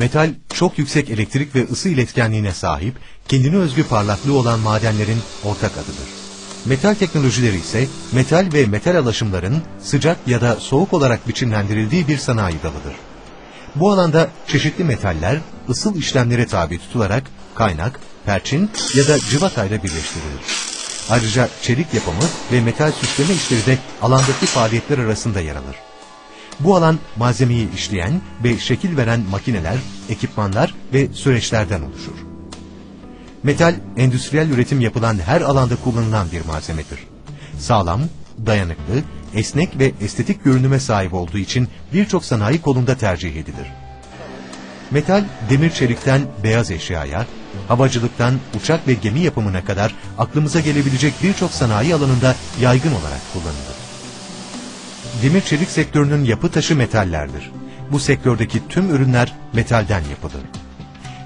Metal çok yüksek elektrik ve ısı iletkenliğine sahip, kendine özgü parlaklığı olan madenlerin ortak adıdır. Metal teknolojileri ise metal ve metal alaşımların sıcak ya da soğuk olarak biçimlendirildiği bir sanayi dalıdır. Bu alanda çeşitli metaller ısıl işlemlere tabi tutularak kaynak, perçin ya da civatayla birleştirilir. Ayrıca çelik yapımı ve metal süsleme işleri de alandaki faaliyetler arasında yer alır. Bu alan malzemeyi işleyen ve şekil veren makineler, ekipmanlar ve süreçlerden oluşur. Metal, endüstriyel üretim yapılan her alanda kullanılan bir malzemedir. Sağlam, dayanıklı, esnek ve estetik görünüme sahip olduğu için birçok sanayi kolunda tercih edilir. Metal, demir çelikten beyaz eşyaya, havacılıktan uçak ve gemi yapımına kadar aklımıza gelebilecek birçok sanayi alanında yaygın olarak kullanılır. Demir çelik sektörünün yapı taşı metallerdir. Bu sektördeki tüm ürünler metalden yapılır.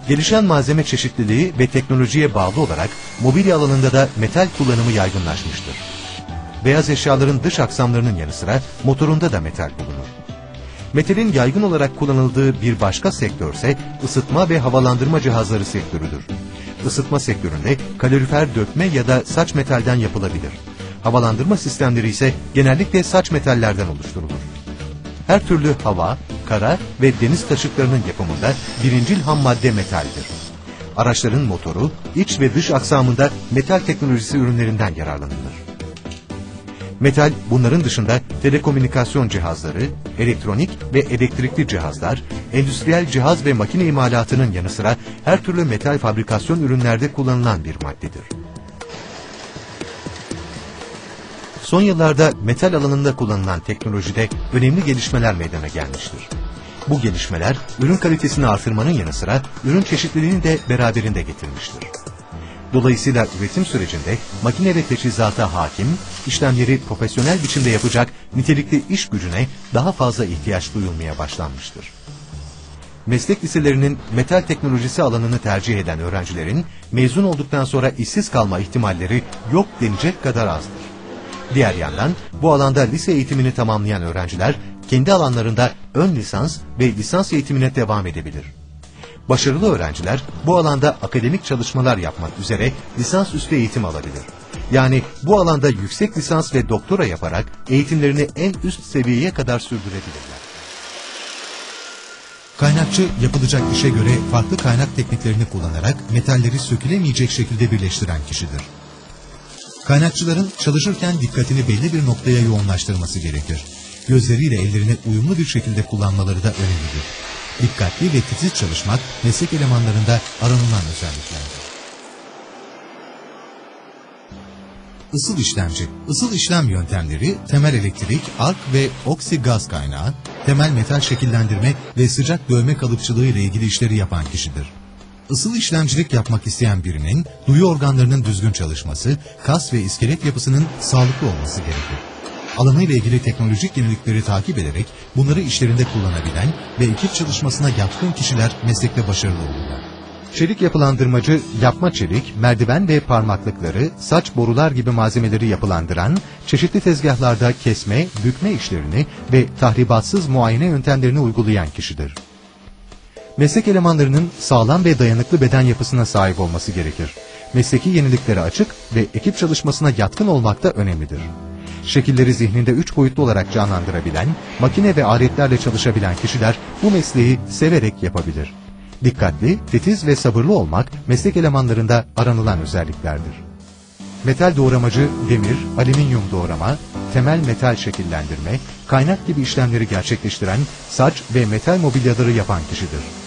Gelişen malzeme çeşitliliği ve teknolojiye bağlı olarak mobilya alanında da metal kullanımı yaygınlaşmıştır. Beyaz eşyaların dış aksamlarının yanı sıra motorunda da metal bulunur. Metalin yaygın olarak kullanıldığı bir başka sektör ise ısıtma ve havalandırma cihazları sektörüdür. Isıtma sektöründe kalorifer dökme ya da saç metalden yapılabilir. Havalandırma sistemleri ise genellikle saç metallerden oluşturulur. Her türlü hava, kara ve deniz taşıtlarının yapımında birincil ham madde metaldir. Araçların motoru, iç ve dış aksamında metal teknolojisi ürünlerinden yararlanılır. Metal bunların dışında telekomünikasyon cihazları, elektronik ve elektrikli cihazlar, endüstriyel cihaz ve makine imalatının yanı sıra her türlü metal fabrikasyon ürünlerde kullanılan bir maddedir. Son yıllarda metal alanında kullanılan teknolojide önemli gelişmeler meydana gelmiştir. Bu gelişmeler ürün kalitesini artırmanın yanı sıra ürün çeşitliliğini de beraberinde getirmiştir. Dolayısıyla üretim sürecinde makine ve teçhizata hakim, işlemleri profesyonel biçimde yapacak nitelikli iş gücüne daha fazla ihtiyaç duyulmaya başlanmıştır. Meslek liselerinin metal teknolojisi alanını tercih eden öğrencilerin mezun olduktan sonra işsiz kalma ihtimalleri yok denecek kadar azdır. Diğer yandan bu alanda lise eğitimini tamamlayan öğrenciler kendi alanlarında ön lisans ve lisans eğitimine devam edebilir. Başarılı öğrenciler bu alanda akademik çalışmalar yapmak üzere lisans üstü eğitim alabilir. Yani bu alanda yüksek lisans ve doktora yaparak eğitimlerini en üst seviyeye kadar sürdürebilirler. Kaynakçı yapılacak işe göre farklı kaynak tekniklerini kullanarak metalleri sökülemeyecek şekilde birleştiren kişidir. Kaynakçıların çalışırken dikkatini belli bir noktaya yoğunlaştırması gerekir. Gözleriyle ellerini uyumlu bir şekilde kullanmaları da önemlidir. Dikkatli ve titiz çalışmak meslek elemanlarında aranılan özelliklerdir. Isıl işlemci. Isıl işlem yöntemleri temel elektrik, ark ve oksi gaz kaynağı, temel metal şekillendirme ve sıcak dövme kalıpçılığı ile ilgili işleri yapan kişidir. Isıl işlemcilik yapmak isteyen birinin duyu organlarının düzgün çalışması, kas ve iskelet yapısının sağlıklı olması gerekir. Alanıyla ilgili teknolojik yenilikleri takip ederek bunları işlerinde kullanabilen ve ekip çalışmasına yatkın kişiler meslekte başarılı olurlar. Çelik yapılandırmacı, yapma çelik, merdiven ve parmaklıkları, saç borular gibi malzemeleri yapılandıran, çeşitli tezgahlarda kesme, bükme işlerini ve tahribatsız muayene yöntemlerini uygulayan kişidir. Meslek elemanlarının sağlam ve dayanıklı beden yapısına sahip olması gerekir. Mesleki yeniliklere açık ve ekip çalışmasına yatkın olmak da önemlidir. Şekilleri zihninde üç boyutlu olarak canlandırabilen, makine ve aletlerle çalışabilen kişiler bu mesleği severek yapabilir. Dikkatli, titiz ve sabırlı olmak meslek elemanlarında aranılan özelliklerdir. Metal doğramacı demir, alüminyum doğrama, temel metal şekillendirme, kaynak gibi işlemleri gerçekleştiren saç ve metal mobilyaları yapan kişidir.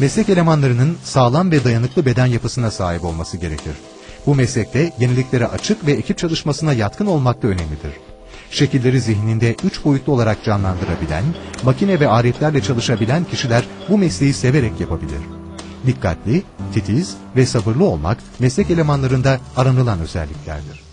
Meslek elemanlarının sağlam ve dayanıklı beden yapısına sahip olması gerekir. Bu meslekte yeniliklere açık ve ekip çalışmasına yatkın olmak da önemlidir. Şekilleri zihninde üç boyutlu olarak canlandırabilen, makine ve aletlerle çalışabilen kişiler bu mesleği severek yapabilir. Dikkatli, titiz ve sabırlı olmak meslek elemanlarında aranılan özelliklerdir.